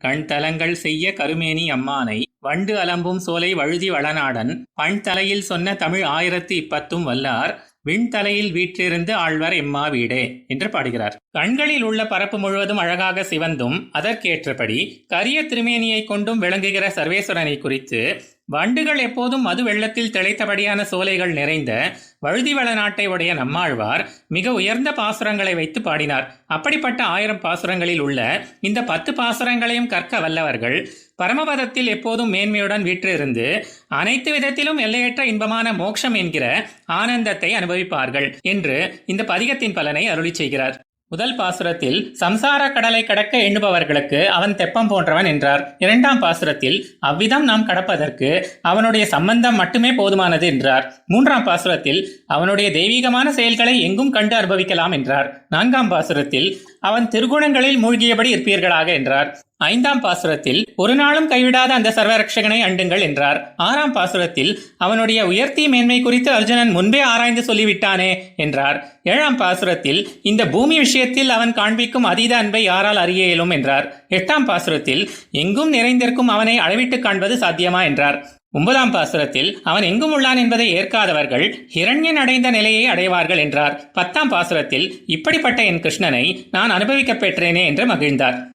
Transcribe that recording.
கண் தலங்கள் செய்ய கருமேனி அம்மானை வண்டு அலம்பும் சோலை வழுதி வளநாடன் பண் தலையில் சொன்ன தமிழ் ஆயிரத்தி இப்பத்தும் வல்லார் விண்தலையில் வீற்றிருந்து ஆழ்வர் எம்மா வீடே என்று பாடுகிறார். கண்களில் உள்ள பரப்பு முழுவதும் அழகாக சிவந்தும் அதற்கேற்றபடி கரிய திருமேனியை கொண்டும் விளங்குகிற சர்வேஸ்வரனை குறித்து வண்டுகள் எப்போதும் மது வெள்ளத்தில் திளைத்தபடியான சோலைகள் நிறைந்த வழுதிவள நாட்டை உடைய நம்மாழ்வார் மிக உயர்ந்த பாசுரங்களை வைத்து பாடினார். அப்படிப்பட்ட ஆயிரம் பாசுரங்களில் உள்ள இந்த பத்து பாசுரங்களையும் கற்க வல்லவர்கள் பரமபதத்தில் எப்போதும் மேன்மையுடன் வீற்றிருந்து அனைத்து விதத்திலும் எல்லையற்ற இன்பமான மோட்சம் என்கிற ஆனந்தத்தை அனுபவிப்பார்கள் என்று இந்த பதிகத்தின் பலனை அருளி செய்கிறார். முதல் பாசுரத்தில் சம்சார கடலை கடக்க எண்ணுபவர்களுக்கு அவன் தெப்பம் போன்றவன் என்றார். இரண்டாம் பாசுரத்தில் அவ்விதம் நாம் கடப்பதற்கு அவனுடைய சம்பந்தம் மட்டுமே போதுமானது என்றார். மூன்றாம் பாசுரத்தில் அவனுடைய தெய்வீகமான செயல்களை எங்கும் கண்டு அனுபவிக்கலாம் என்றார். நான்காம் பாசுரத்தில் அவன் திருகுணங்களில் மூழ்கியபடி இருப்பீர்களாக என்றார். ஐந்தாம் பாசுரத்தில் ஒரு நாளும் கைவிடாத அந்த சர்வரட்சகனை அண்டுங்கள் என்றார். ஆறாம் பாசுரத்தில் அவனுடைய உயர்த்தி மேன்மை குறித்து அர்ஜுனன் முன்பே ஆராய்ந்து சொல்லிவிட்டானே என்றார். ஏழாம் பாசுரத்தில் இந்த பூமி விஷயத்தில் அவன் காண்பிக்கும் அதீத அன்பை யாரால் அறிய இயலும்? என்றார். எட்டாம் பாசுரத்தில் எங்கும் நிறைந்திருக்கும் அவனை அளவிட்டு காண்பது சாத்தியமா? என்றார். ஒன்பதாம் பாசுரத்தில் அவன் எங்கும் உள்ளான் என்பதை ஏற்காதவர்கள் ஹிரண்யன் அடைந்த நிலையை அடைவார்கள் என்றார். பத்தாம் பாசுரத்தில் இப்படிப்பட்ட என் கிருஷ்ணனை நான் அனுபவிக்கப் பெற்றேனே என்று மகிழ்ந்தார்.